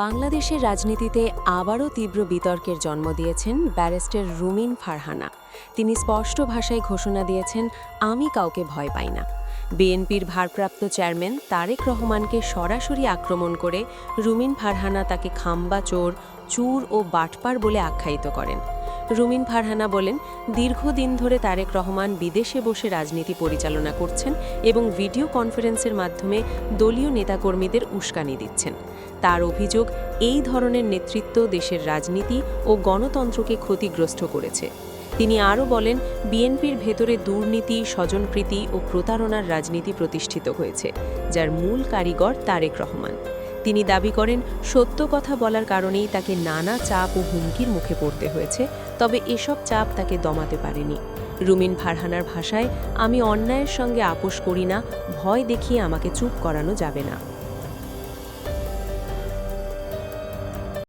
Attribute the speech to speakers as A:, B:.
A: বাংলাদেশের রাজনীতিতে আবারও তীব্র বিতর্কের জন্ম দিয়েছেন ব্যারিস্টার রুমিন ফারহানা। তিনি স্পষ্ট ভাষায় ঘোষণা দিয়েছেন, আমি কাউকে ভয় পাই না। বিএনপির ভারপ্রাপ্ত চেয়ারম্যান তারেক রহমানকে সরাসরি আক্রমণ করে রুমিন ফারহানা তাকে খাম্বা, চোর, চুর ও বাটপার বলে আখ্যায়িত করেন। রুমিন ফারহানা বলেন, দীর্ঘদিন ধরে তারেক রহমান বিদেশে বসে রাজনীতি পরিচালনা করছেন এবং ভিডিও কনফারেন্সের মাধ্যমে দলীয় নেতাকর্মীদের উস্কানি দিচ্ছেন। তার অভিযোগ, এই ধরনের নেতৃত্ব দেশের রাজনীতি ও গণতন্ত্রকে ক্ষতিগ্রস্ত করেছে। তিনি আরও বলেন, বিএনপির ভেতরে দুর্নীতি, স্বজনপ্রীতি ও প্রতারণার রাজনীতি প্রতিষ্ঠিত হয়েছে, যার মূল কারিগর তারেক রহমান। তিনি দাবি করেন, সত্য কথা বলার কারণেই তাকে নানা চাপ ও হুমকির মুখে পড়তে হয়েছে, তবে এসব চাপ তাকে দমাতে পারেনি। রুমিন ফারহানার ভাষায়, আমি অন্যায়ের সঙ্গে আপোষ করি না, ভয় দেখিয়ে আমাকে চুপ করানো যাবে না।